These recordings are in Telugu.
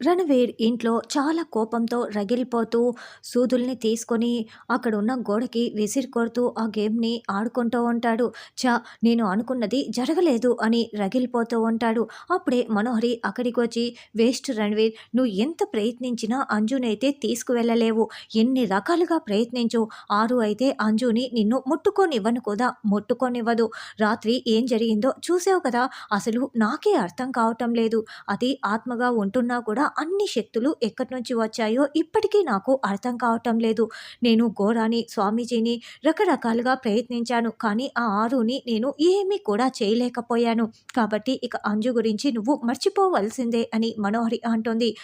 రణవీర్ ఇంట్లో చాలా కోపంతో రగిలిపోతూ సూదుల్ని తీసుకొని అక్కడున్న గోడకి విసిరి కొడుతూ ఆ గేమ్ని ఆడుకుంటూ ఉంటాడు. చా నేను అనుకున్నది జరగలేదు అని రగిలిపోతూ ఉంటాడు. అప్పుడే మనోహరి అక్కడికి వచ్చి వేస్ట్ రణవీర్ నువ్వు ఎంత ప్రయత్నించినా అంజునైతే తీసుకువెళ్ళలేవు. ఎన్ని రకాలుగా ప్రయత్నించు. ఆరు అయితే అంజుని నిన్ను ముట్టుకోనివ్వను కూడా. ముట్టుకోనివ్వదు. రాత్రి ఏం జరిగిందో చూసావు కదా. అసలు నాకే అర్థం కావటం లేదు. అది ఆత్మగా ఉంటున్నా కూడా అన్ని శక్తులు ఎక్కడి నుంచి వచ్చాయో ఇప్పటికీ నాకు అర్థం కావటం లేదు. నేను ఘోరాని స్వామీజీని రకరకాలుగా ప్రయత్నించాను. కానీ ఆ ఆరుని నేను ఏమీ కూడా చేయలేకపోయాను. కాబట్టి ఇక అంజు గురించి నువ్వు మర్చిపోవలసిందే అని మనోహరి అంటుంది.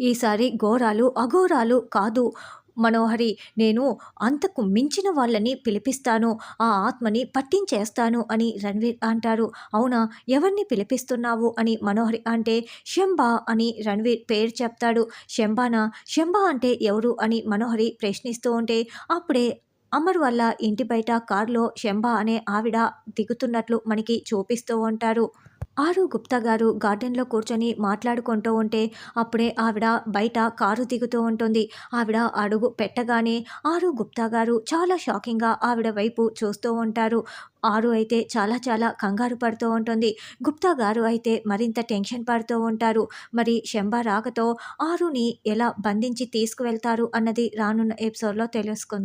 ఈసారి ఘోరాలు అఘోరాలు కాదు. మనోహరి నేను అంతకు మించిన వాళ్ళని పిలిపిస్తాను ఆ ఆత్మని పట్టించేస్తాను అని రణ్వీర్ అంటారు. అవునా? ఎవరిని పిలిపిస్తున్నావు? అని మనోహరి అంటే శంభా అని రణ్వీర్ పేరు చెప్తాడు. శంభానా? శంభా అంటే ఎవరు? అని మనోహరి ప్రశ్నిస్తూ ఉంటే అప్పుడే అమర్ వల్ల ఇంటి బయట కారులో శంభా అనే ఆవిడ దిగుతున్నట్లు మనకి చూపిస్తూ ఉంటారు. ఆరు గుప్తా గారు గార్డెన్లో కూర్చొని మాట్లాడుకుంటూ ఉంటే అప్పుడే ఆవిడ బయట కారు దిగుతూ ఉంటుంది. ఆవిడ అడుగు పెట్టగానే ఆరు గుప్తా గారు చాలా షాకింగ్గా ఆవిడ వైపు చూస్తూ ఉంటారు. ఆరు అయితే చాలా చాలా కంగారు పడుతూ ఉంటుంది. గుప్తా గారు అయితే మరింత టెన్షన్ పడుతూ ఉంటారు. మరి శంభ రాకతో ఆరుని ఎలా బంధించి తీసుకువెళ్తారు అన్నది రానున్న ఎపిసోడ్లో తెలుసుకుంది.